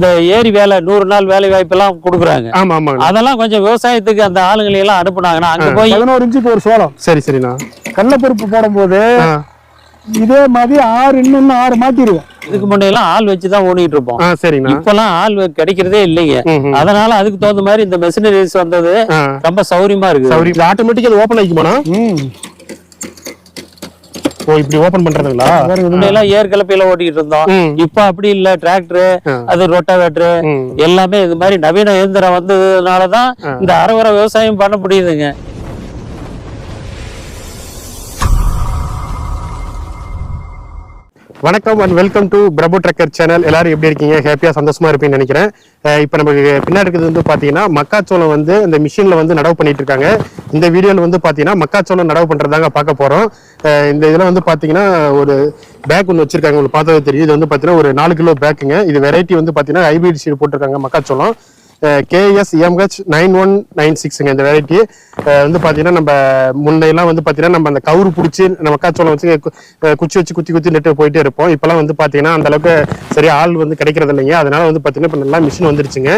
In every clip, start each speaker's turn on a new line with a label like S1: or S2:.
S1: இந்த ஏரி வேலை நூறு நாள் வேலை வாய்ப்பு எல்லாம் கொடுக்குறாங்க.
S2: ஆமா ஆமாங்க
S1: அதெல்லாம் கொஞ்சம் விவசாயத்துக்கு அந்த ஆளுங்களை எல்லாம் அனுப்புனாங்கன்னா அங்க போய்
S3: பதினோரு இன்ச்சுக்கு ஒரு சோளம்.
S2: சரி சரிண்ணா.
S3: கடலப்பருப்பு போடும்போது இதே மாதிரி ஆறு இன்னும் ஆறு மாத்திடுவோம்
S1: இதுக்கு முன்னையெல்லாம் ஆள் வச்சுதான் ஓடிட்டு இருப்போம்.
S2: சரிண்ணா.
S1: இப்பெல்லாம் ஆள் கிடைக்கிறதே இல்லைங்க. அதனால அதுக்கு தகுந்த மாதிரி இந்த மெஷினரிஸ் வந்தது ரொம்ப சௌரியமா இருக்கு
S2: சரி ஆட்டோமேட்டிக்கா அது ஓப்பன் ஆகிக்குமாண்ணா இப்படி ஓப்பன் பண்றதுங்களா?
S1: முன்னையெல்லாம் ஏர் கலப்பையில ஓட்டிட்டு இருந்தோம். இப்ப அப்படி இல்ல டிராக்டர். அது ரொட்டாவேட்டர் எல்லாமே இது மாதிரி நவீன இயந்திரம் வந்ததுனாலதான். இந்த அறவர விவசாயம் பண்ண முடியுதுங்க.
S2: வணக்கம் and welcome to Prabhu trucker channel எல்லாரும் எப்படி இருக்கீங்க? ஹாப்பியாக சந்தோஷமா இருப்பீங்கன்னு நினைக்கிறேன். இப்போ நமக்கு பின்னாடி இருக்கிறது வந்து பார்த்தீங்கன்னா மக்காச்சோளம் வந்து இந்த மிஷினில் வந்து நடவு பண்ணிட்டு இருக்காங்க. இந்த வீடியோவில் வந்து பார்த்தீங்கன்னா மக்காச்சோளம் நடவு பண்ணுறதாங்க பார்க்க போகிறோம் இந்த இதில் வந்து பார்த்தீங்கன்னா ஒரு பேக் ஒன்று வச்சிருக்காங்க. உங்களுக்கு பார்த்தது தெரியும். இது வந்து பார்த்தீங்கன்னா ஒரு நாலு கிலோ பேக்குங்க இது வெரைட்டி வந்து பார்த்தீங்கன்னா ஹைபிரிட் சீடு போட்டிருக்காங்க மக்காச்சோளம். KS MH nine one nine சிக்ஸுங்க இந்த வெரைட்டி வந்து பார்த்தீங்கன்னா நம்ம முன்னையெல்லாம் வந்து பார்த்தீங்கன்னா நம்ம அந்த கவுரு பிடிச்சி நம்ம மக்காச்சோளம் வச்சு கு- குச்சி வச்சு குத்தி குத்தி நெட்டு போயிட்டே இருப்போம். இப்போலாம் வந்து பார்த்தீங்கன்னா அந்த அளவுக்கு ஆள் வந்து கிடைக்கிறது இல்லைங்க அதனால வந்து பார்த்தீங்கன்னா இப்போ நல்லா மிஷின் வந்துருச்சுங்க.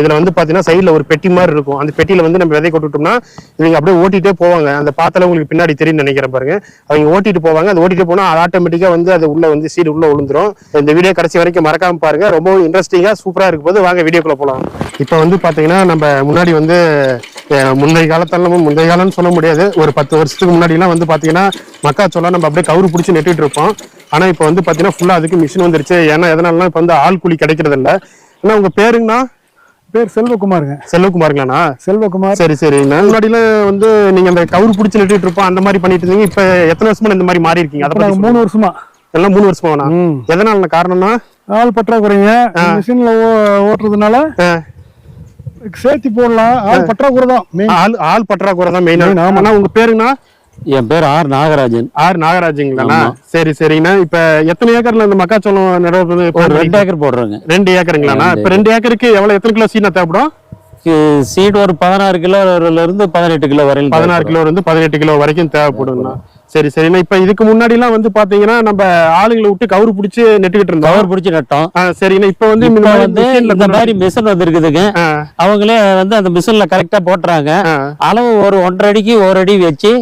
S2: இதுல வந்து பார்த்தீங்கன்னா சைடில் ஒரு பெட்டி மாதிரி இருக்கும். அந்த பெட்டியில வந்து நம்ம விதை கொட்டுட்டோம்னா இவங்க அப்படியே ஓட்டிட்டே போவாங்க. அந்த பாத்திரம் உங்களுக்கு பின்னாடி தெரியும் நினைக்கிறேன் பாருங்க. அவங்க ஓட்டிட்டு போவாங்க. அது ஓட்டிட்டு போனா ஆட்டோமேட்டிக்கா வந்து அது உள்ள வந்து சீடு உள்ள விழுந்துரும் இந்த வீடியோ கடைசி வரைக்கும் மறக்காம பாருங்க. ரொம்ப இன்ட்ரெஸ்டிங்கா சூப்பரா இருக்கும் போது வாங்க வீடியோக்குள்ள போலாம். இப்போ வந்து பாத்தீங்கன்னா நம்ம முன்னாடி வந்து முந்தைய காலத்தெல்லாம் முந்தைய காலம்னு சொல்ல முடியாது. ஒரு பத்து வருஷத்துக்கு முன்னாடிலாம் வந்து பாத்தீங்கன்னா மக்காச்சோளம் நம்ம அப்படியே கவுரு பிடிச்சி நெட்டிட்டு இருப்போம். ஆனா இப்போ வந்து பாத்தீங்கன்னா ஃபுல்லா அதுக்கு மிஷின் வந்துருச்சு. ஏன்னா எதனாலலாம் இப்போ வந்து ஆள் கூலி கிடைக்கிறது இல்லை ஆனா உங்க பேருங்கண்ணா?
S3: பேர் செல்வகுமாருங்க.
S2: செல்வகுமாருங்களாண்ணா?
S3: செல்வகுமார்.
S2: சரி சரி. முன்னாடில வந்து நீங்க அந்த கவுரு பிடிச்சி நட்டுட்டு இருப்போம் அந்த மாதிரி பண்ணிட்டு இருந்தீங்க. இப்ப எத்தனை வருஷமா இந்த மாதிரி மாறி இருக்கீங்க அதை
S3: மூணு வருஷமா.
S2: எல்லாம் மூணு வருஷமா வேணா. எதனால காரணம்னா
S3: ஆள் பற்றாக்குறைங்க. மிஷின்ல ஓட்டுறதுனால சேர்த்தி போடலாம். ஆள் பற்றாக்குறை தான்
S2: ஆள் ஆள் பற்றாக்குறை தான் மெயினா. ஆனா உங்க பேருங்கண்ணா?
S1: என் பேர் ஆர் நாகராஜன்.
S2: ஆர் நாகராஜுங்களாண்ணா?
S1: ஆமா.
S2: சரி சரிங்கண்ணா. இப்ப எத்தனை ஏக்கர்ல இந்த மக்காச்சோளம் நடவு
S1: ஒரு ரெண்டு ஏக்கர் போடுறோங்க.
S2: ரெண்டு ஏக்கருங்களாண்ணா? இப்ப ரெண்டு ஏக்கருக்கு எவ்வளவு எத்தனை கிலோ சீனா தேவைப்படும்?
S1: சீடு ஒரு பதினாறு கிலோல இருந்து பதினெட்டு கிலோ வரையும்
S2: பதினாறு கிலோ இருந்து பதினெட்டு கிலோ வரைக்கும் தேவைப்படுங்கண்ணா சரி சரிண்ணா. இப்ப இதுக்கு முன்னாடி எல்லாம் வந்து பாத்தீங்கன்னா நம்ம ஆளுங்களை விட்டு கவுரு பிடிச்சி நெட்டுக்கிட்டு இருந்தோம்.
S1: கவர் பிடிச்சி நட்டோம்.
S2: ஆ, சரிண்ணா. இப்ப வந்து
S1: வந்து இந்த மாதிரி மிஷின் வந்திருக்குதுங்க. அவங்களே வந்து அந்த மிஷின்ல கரெக்டா போட்டுறாங்க. அளவு ஒரு ஒன்றரை அடிக்கு ஒரு அடி வச்சு.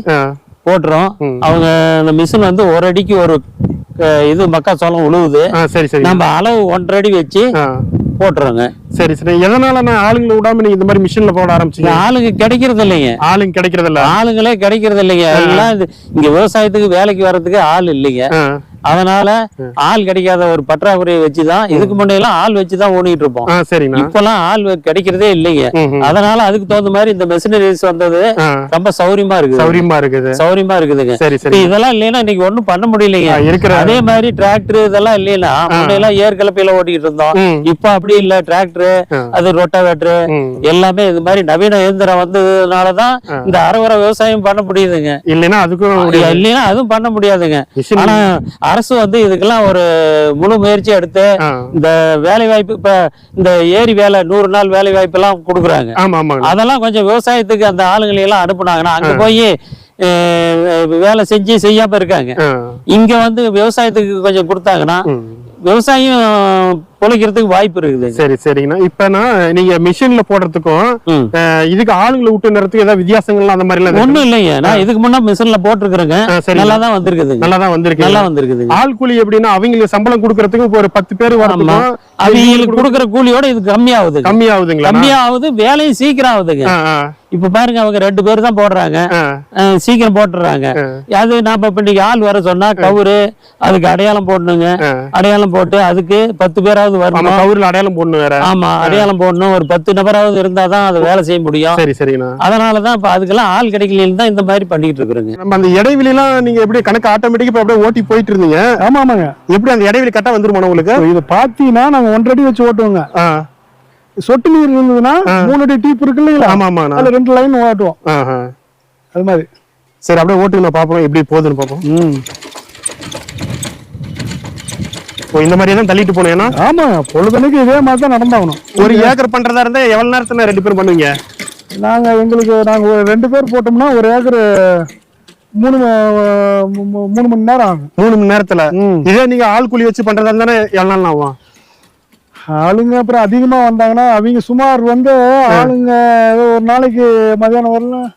S1: போட்டுறோம். அவங்க அந்த மிஷின் வந்து ஒரு அடிக்கு ஒரு இது மக்காச்சோளம் உழுவுது.
S2: சரி சரி.
S1: நம்ம அளவு ஒன்றரை அடி வச்சு போட்டுறோங்க.
S2: சரி சரி. எதனால நான் ஆளுங்களை விடாம நீங்க இந்த மாதிரி மிஷின்ல போட ஆரம்பிச்சீங்க?
S1: ஆளுங்க கிடைக்கிறது இல்லைங்க.
S2: ஆளுங்க கிடைக்கிறது இல்ல?
S1: ஆளுங்களே கிடைக்கிறது இல்லைங்க. எல்லாம் இங்க விவசாயத்துக்கு வேலைக்கு வர்றதுக்கு ஆள் இல்லைங்க. அதனால ஆள் கிடைக்காத ஒரு பற்றாக்குறையை வச்சுதான் இதுக்கு முன்னையெல்லாம் ஆள் வச்சுதான் ஓடிட்டு இருப்போம்
S2: சரிண்ணா
S1: இப்பெல்லாம் ஆள் கிடைக்கிறதே இல்லைங்க. அதனால அதுக்கு தகுந்த மாதிரி இந்த மெஷினரிஸ் வந்தது ரொம்ப சௌரியமா இருக்குது.
S2: சௌரியமா இருக்குது.
S1: சௌரியமா இருக்குதுங்க. இப்ப இதெல்லாம் இல்லைன்னா இன்னைக்கு ஒண்ணும் பண்ண முடியலைங்க. அதே மாதிரி டிராக்டர் இதெல்லாம் இல்லைன்னா முன்னையெல்லாம் ஏர் கலப்பையில ஓட்டிட்டு இருந்தோம். இப்ப அப்படி இல்ல டிராக்டர். அது ரொட்டாவேட்டர். எல்லாமே இது மாதிரி நவீன இயந்திரம் வந்ததுனாலதான். இந்த அறவர விவசாயம் பண்ண முடியுதுங்க.
S2: இல்லைன்னா அதுக்கும்
S1: இல்லைன்னா அதுவும் பண்ண முடியாதுங்க. ஆனா அரசு வந்து இதுக்கெல்லாம் ஒரு முழு முயற்சி எடுத்து இந்த வேலை வாய்ப்பு இப்ப இந்த ஏரி வேலை நூறு நாள் வேலை வாய்ப்பு எல்லாம் கொடுக்குறாங்க அதெல்லாம் கொஞ்சம் விவசாயத்துக்கு அந்த ஆளுங்களை எல்லாம் அனுப்புனாங்கன்னா அங்க போய் வேலை செஞ்சு செய்யாம இருக்காங்க. இங்க வந்து விவசாயத்துக்கு கொஞ்சம் கொடுத்தாங்கன்னா. விவசாயம் பொழைக்கிறதுக்கு வாய்ப்பு இருக்குது.
S2: சரி சரிங்கண்ணா. இப்ப நான் நீங்க மிஷின்ல போடுறதுக்கும் இதுக்கு ஆளுங்களை விட்டு நிறத்துக்கு ஏதாவது வித்தியாசங்கள்லாம் அந்த மாதிரி எல்லாம்?
S1: ஒண்ணும் இல்லைங்க. நான் இதுக்கு முன்னா மிஷின்ல போட்டிருக்கிறேங்க. நல்லா தான் வந்திருக்குதுங்க.
S2: நல்லா தான் வந்திருக்கு
S1: நல்லா வந்திருக்குதுங்க.
S2: ஆள் கூலி எப்படின்னா அவங்களுக்கு சம்பளம் கொடுக்கறதுக்கு ஒரு பத்து பேர் வரதுக்கும்
S1: அவங்களுக்கு கொடுக்குற கூலியோட இது கம்மியாகுதுங்க.
S2: கம்மி ஆகுதுங்களா
S1: கம்மியாகுது வேலையும் சீக்கிரம் ஆகுதுங்க. இப்ப பாருங்க அவங்க ரெண்டு பேர் தான் போடுறாங்க. சீக்கிரம் போட்டுறாங்க. அது நாம இப்ப இன்னைக்கு ஆள் வர சொன்னா கவுரு அதுக்கு அடையாளம் போடணுங்க. அடையாளம் போட்டு அதுக்கு பத்து பேராவது
S2: ஆமா
S1: வரணும்
S2: கவுரில் அடையாளம் போடணும் வேற.
S1: ஆமா அடையாளம் போடணும். ஒரு பத்து நபராவது இருந்தாதான் அது வேலை செய்ய முடியும்.
S2: சரி சரிங்கண்ணா
S1: அதனாலதான் இப்ப அதுக்கெல்லாம் ஆள் கிடைக்கலன்னு தான் இந்த மாதிரி பண்ணிட்டு இருக்கிறோங்க.
S2: நம்ம அந்த இடைவெளிலாம் நீங்க எப்படி கணக்கு ஆட்டோமேட்டிக்கா அப்படியே ஓட்டி போயிட்டு இருந்தீங்க?
S3: ஆமா ஆமாங்க.
S2: எப்படி அந்த இடைவெளி கரெக்டா வந்துருமா உங்களுக்கு?
S3: இதை பாத்தீங்கன்னா நாங்க ஒன்றரை அடி வச்சு ஓட்டுவோங்க. சொட்டு நீர் இருந்ததுன்னா மூணு அடி டீப் இருக்கு இல்லைங்களா?
S2: ஆமா ஆமாண்ணா.
S3: அதுல ரெண்டு லைன் ஓட்டுவோம். அது மாதிரி.
S2: சரி அப்படியே ஓட்டுங்க பாப்போம். எப்படி போகுதுன்னு பாப்போம். இந்த மாதிரி தான் தள்ளிட்டு போனேன்னா
S3: ஆமாங்க பொழுதனைக்கு இதே மாதிரி தான் நடந்தாகணும்.
S2: ஒரு ஏக்கர் பண்றதா இருந்தா எவ்வளவு நேரத்துல ரெண்டு பேரும் பண்ணுவீங்க?
S3: நாங்க எங்களுக்கு நாங்க ஒரு ரெண்டு பேர் போட்டோம்னா ஒரு ஏக்கர் மூணு மூணு மணி நேரம் ஆகும்.
S2: மூணு மணி நேரத்துல. இதே நீங்க ஆள் கூலி வச்சு பண்றதா இருந்தானே எவ்வளவு நாள் ஆகும்?
S3: ஆளுங்க அப்புறம் அதிகமா வந்தாங்கன்னா அவங்க சுமார் வந்து ஆளுங்க ஒரு நாளைக்கு மதியானம் வரலாம்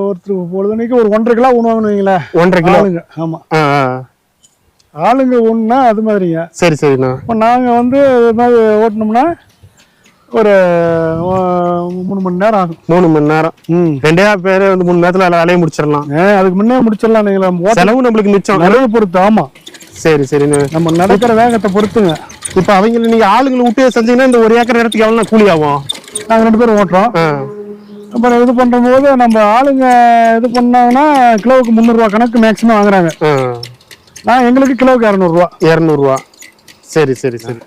S3: ஒருத்தர் பொழுதுனைக்கு ஒரு ஒன்றரை கிலோ உணவுன்னு வைங்களேன்.
S2: ஒன்றரை கிலோ?
S3: ஆளுங்க ஆமா. ஆளுங்க ஒண்ணுனா அது மாதிரிங்க.
S2: சரி சரிண்ணா.
S3: இப்போ நாங்க வந்து இது மாதிரி ஓட்டினோம்னா ஒரு மூணு மணி நேரம் ஆகும்.
S2: மூணு மணி நேரம்.
S3: ம்.
S2: ரெண்டே பேர் வந்து மூணு நேரத்துல வேலையும் முடிச்சிடலாம்.
S3: ஏ, அதுக்கு முன்னே முடிச்சிடலாம் நீங்களா.
S2: செலவு நம்மளுக்கு மிச்சம்.
S3: நிறைய பொறுத்து ஆமா.
S2: சரி சரிண்ணா.
S3: நம்ம நடக்கிற வேகத்தை பொறுத்துங்க.
S2: இப்ப அவங்கள நீங்க ஆளுங்களை விட்டு செஞ்சீங்கன்னா இந்த ஒரு ஏக்கர் இடத்துக்கு எவ்வளவு கூலி ஆகும்?
S3: நாங்க ரெண்டு பேரும் ஓட்டுறோம். அப்புறம் இது பண்ணும்போது நம்ம ஆளுங்க இது பண்ணாங்கன்னா கிலோவுக்கு முந்நூறுரூவா கணக்கு மேக்ஸிமம் வாங்குறாங்க. நான் எங்களுக்கு கிலோவுக்கு இரநூறுவா.
S2: இருநூறுவா. சரி சரி சரி.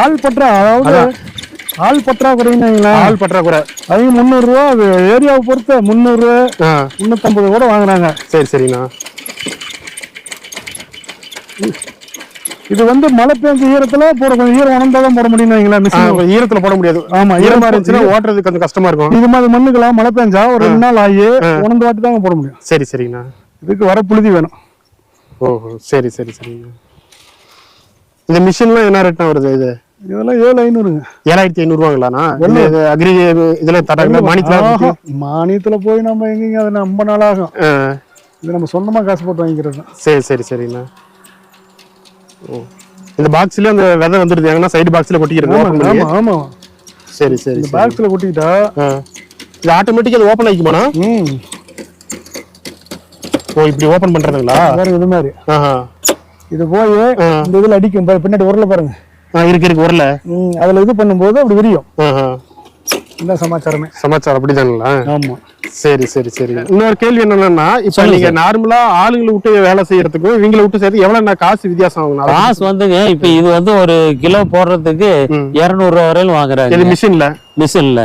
S3: ஆள் பற்றா அதாவது ஆள் பற்றாக்குறைன்னு
S2: ஆள் பற்றாக்குறை.
S3: அவங்க முந்நூறுரூவா அது ஏரியாவை பொறுத்து முந்நூறு முந்நூற்றம்பது கூட வாங்குறாங்க.
S2: சரி சரிண்ணா.
S3: இது வந்து மழை பெஞ்ச ஈரத்துல போட கொஞ்சம் ஈரம் உணர்ந்தா தான் போட முடியும் மிஷின்
S2: ஈரத்துல போட முடியாது.
S3: ஆமா
S2: ஈரமா இருந்துச்சுன்னா ஓட்டுறதுக்கு கொஞ்சம் கஷ்டமா இருக்கும்.
S3: இது மாதிரி மண்ணுக்கெல்லாம் மழை பெஞ்சா ஒரு ரெண்டு நாள் ஆகி உணர்ந்து வாட்டி தாங்க போட முடியும்.
S2: சரி சரிண்ணா
S3: இதுக்கு வர புழுதி வேணும்.
S2: ஓஹோ சரி சரி சரிண்ணா இந்த மிஷின்லாம் என்ன ரேட்னா வருது இது?
S3: இதெல்லாம் ஏழு ஐநூறுங்க.
S2: ஏழாயிரத்தி ஐநூறுவாங்களாண்ணா அக்ரி இதுல தராங்களா? மானியத்துல
S3: போய் நம்ம எங்கேங்க? அது ரொம்ப நாள் ஆகும். இது நம்ம சொந்தமா காசு போட்டு வாங்கிக்கிறது.
S2: சரி சரி சரிண்ணா இந்த பாக்ஸ்லயே அந்த விதை வந்துடுது. எங்கன்னா சைடு பாக்ஸ்ல கொட்டிக்கிறது. open
S3: ஆமா
S2: சரி சரி
S3: இந்த. பாக்ஸ்ல கொட்டிக்கிட்டா.
S2: இது ஆட்டோமேட்டிக்கா அது ஓப்பன் ஆகிக்குமாண்ணா?
S3: ம்.
S2: ஓ இப்படி ஓப்பன் பண்றதுங்களா?
S3: பாருங்க இது மாதிரி. இது போய் இந்த இதுல அடிக்கும். பின்னாடி உரல பாருங்க.
S2: இருக்கு இருக்கு வரல
S3: ம் அதுல இது பண்ணும்போது அப்படி விரியும். இந்த சமாச்சாரமே.
S2: சமாச்சாரம் அப்படிதானுங்களா?
S3: ஆமா.
S2: சரி சரி சரி. இன்னொரு கேள்வி என்னன்னா இப்ப நீங்க நார்மலா ஆளுங்களை விட்டு வேலை செய்யறதுக்கும் இவங்களை விட்டு சேர்த்து எவ்வளவு காசு வித்தியாசம் ஆகும்?
S1: காசு வந்துங்க இப்ப இது வந்து ஒரு கிலோ போடுறதுக்கு. இருநூறு ரூபா வரையிலும்
S2: இது
S1: வாங்குறாங்க
S2: மிஷின்ல
S1: மிஷின்ல.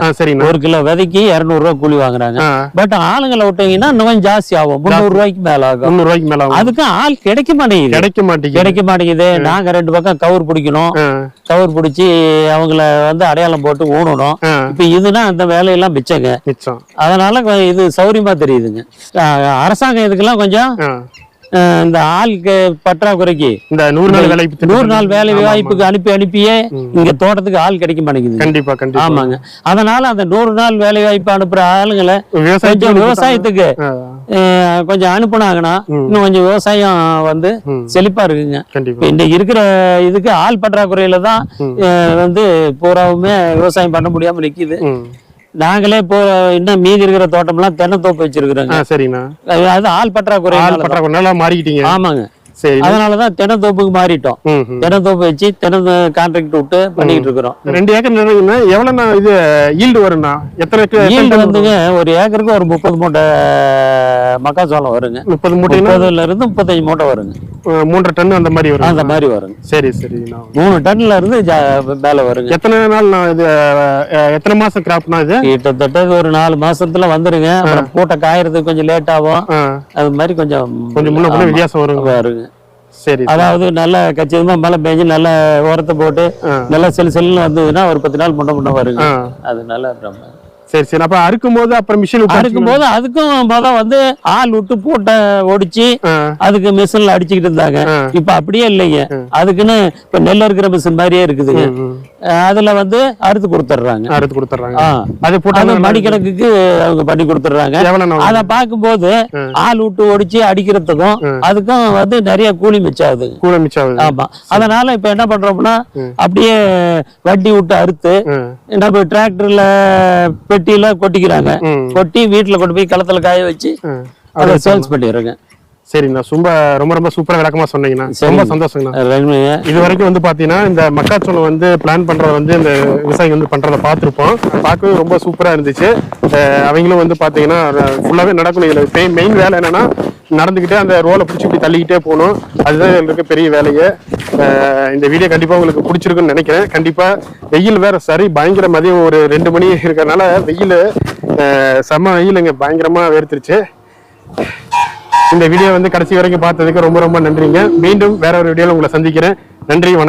S1: ஒரு கிலோ விதைக்கு இருநூறு ரூபா கூலி வாங்குறாங்க. பட் ஆளுங்களை விட்டீங்கன்னா இன்னும் ஜாஸ்தி ஆகும். முந்நூறு ரூபாய்க்கு மேல ஆகும்.
S2: முந்நூறு ரூபாய்க்கு மேல ஆகும்.
S1: அதுக்கு ஆள் கிடைக்க மாட்டேங்குது.
S2: கிடைக்க மாட்டேங்குது.
S1: கிடைக்க மாட்டேங்குது. நாங்க ரெண்டு பக்கம் கவர் பிடிக்கணும். கவர் பிடிச்சி அவங்கள வந்து அடையாளம் போட்டு ஊனணும். இப்ப இதுனா அந்த வேலையெல்லாம் மிச்சங்க.
S2: மிச்சம்.
S1: அதனால இது சௌரியமா தெரியுதுங்க. அரசாங்கம் இதுக்கெல்லாம் கொஞ்சம் இந்த ஆளுக்கு பற்றாக்குறைக்கு
S2: இந்த நூறு நாள் வேலை.
S1: நூறு நாள் வேலை. வாய்ப்புக்கு அனுப்பி அனுப்பியே இங்க தோட்டத்துக்கு ஆள் கிடைக்க மாட்டேங்குது.
S2: கண்டிப்பா கண்டிப்பா.
S1: ஆமாங்க. அதனால அந்த நூறு நாள் வேலை வாய்ப்பு அனுப்புற ஆளுங்களை கொஞ்சம்
S2: விவசாயத்துக்கு
S1: கொஞ்சம் அனுப்புனாங்கன்னா இன்னும் கொஞ்சம் விவசாயம் வந்து. செழிப்பா இருக்குங்க. இன்னைக்கு இருக்கிற இதுக்கு ஆள் பற்றாக்குறையில தான் வந்து பூராவுமே விவசாயம் பண்ண முடியாம நிக்குது. நாங்களே இப்போ இன்னும் மீதி இருக்கிற தோட்டம்லாம் தென்னந்தோப்பு வச்சிருக்கிறோங்க.
S2: ஆ சரிண்ணா
S1: அது ஆள் பற்றாக்குறை
S2: ஆள் பற்றாக்குறை மாறிக்கிட்டீங்க.
S1: ஆமாங்க.
S2: சரி.
S1: அதனாலதான் தென்னந்தோப்புக்கு மாறிட்டோம். தென்னந்தோப்பு வச்சு தென்ன கான்ட்ராக்ட் விட்டு பண்ணிக்கிட்டு இருக்கிறோம்.
S2: ரெண்டு ஏக்கர் நினைவுன்னா எவ்வளவு நான் இது ஈல்டு வரும்ண்ணா? எத்தனை
S1: ஈல்டு வந்துங்க ஒரு ஏக்கருக்கு ஒரு முப்பது மூட்டை மக்காச்சோளம் வருங்க?
S2: முப்பது மூட்டைன்னா
S1: முப்பதுல இருந்து முப்பத்தஞ்சு மூட்டை வருங்க.
S2: மூன்றரை டன் அந்த மாதிரி வரும்.
S1: அந்த மாதிரி வருங்க.
S2: சரி சரிண்ணா
S1: மூணு டன்ல இருந்து மேல வருங்க.
S2: எத்தனை நாள் நான் இது எத்தனை மாசம் கிராப்னா இது?
S1: கிட்டத்தட்ட ஒரு நாலு மாசத்துல வந்துருங்க. அப்புறம் பூட்டை காயறதுக்கு கொஞ்சம் லேட் ஆகும். அது மாதிரி கொஞ்சம்
S2: கொஞ்சம் முன்ன வித்தியாசம் வரும்
S1: வருங்க.
S2: சரி
S1: அதாவது நல்ல கச்சிதமா மழை பெஞ்சு நல்ல உரத்தை போட்டு. நல்லா செல் செல்லுன்னு வந்ததுன்னா ஒரு பத்து நாள் முன்ன முன்ன வருங்க. அதனால அப்புறம்
S2: சரி சரி. அப்ப அறுக்கும் போது அப்புறம் மிஷின்
S1: அறுக்கும் போது அதுக்கும் முத வந்து ஆள் விட்டு பூட்டை ஒடிச்சு அதுக்கு மிஷின்ல அடிச்சுக்கிட்டு இருந்தாங்க. இப்ப அப்படியே இல்லைங்க. அதுக்குன்னு இப்ப நெல் அறுக்கிற மிஷின் மாதிரியே இருக்குதுங்க. அதுல வந்து அறுத்து கொடுத்துட்றாங்க
S2: அறுத்து கொடுத்துட்றாங்க. அது போட்டாங்க
S1: மணிக்கணக்குக்கு அவங்க பண்ணி கொடுத்துட்றாங்க அத பார்க்கும்போது ஆள் விட்டு ஒடிச்சு அடிக்கிறதுக்கும் அதுக்கும் வந்து நிறைய கூலி
S2: கூட மிச்சம் ஆகுது.
S1: ஆமா. அதனால இப்ப என்ன பண்றோம்னா அப்படியே வண்டி விட்டு அறுத்து நம்ம டிராக்டர்ல பெட்டியில கொட்டிக்கிறாங்க. கொட்டி வீட்டுல கொண்டு போய் களத்துல காய வச்சு. அதை சேல்ஸ் பண்ணிடுறேங்க.
S2: சரிண்ணா. ரொம்ப ரொம்ப ரொம்ப சூப்பரா விளக்கமா சொன்னீங்கண்ணா. ரொம்ப. சந்தோஷங்கண்ணா. இது வரைக்கும் வந்து பாத்தீங்கன்னா இந்த மக்காச்சோளம் வந்து பிளான் பண்றத வந்து இந்த விவசாயி வந்து பண்றத பார்த்துருப்போம். பார்க்கவே ரொம்ப சூப்பரா இருந்துச்சு. அவங்களும் வந்து பாத்தீங்கன்னா ஃபுல்லாவே நடக்கணும். இதுல மெயின் வேலை என்னன்னா நடந்துக்கிட்டே அந்த ரோலை பிடிச்சி இப்படி தள்ளிக்கிட்டே போகணும். அதுதான் இருக்க பெரிய வேலையே. இந்த வீடியோ கண்டிப்பா உங்களுக்கு பிடிச்சிருக்குன்னு நினைக்கிறேன். கண்டிப்பா வெயில் வேற சரி பயங்கர மதியம் ஒரு ரெண்டு மணி இருக்கறனால வெயில் செம வெயில் இங்க பயங்கரமா வேர்த்துருச்சு. இந்த வீடியோ வந்து கடைசி வரைக்கும் பார்த்ததுக்கு ரொம்ப ரொம்ப நன்றிங்க. மீண்டும் வேற ஒரு வீடியோவில் உங்களை சந்திக்கிறேன். நன்றி வணக்கம்.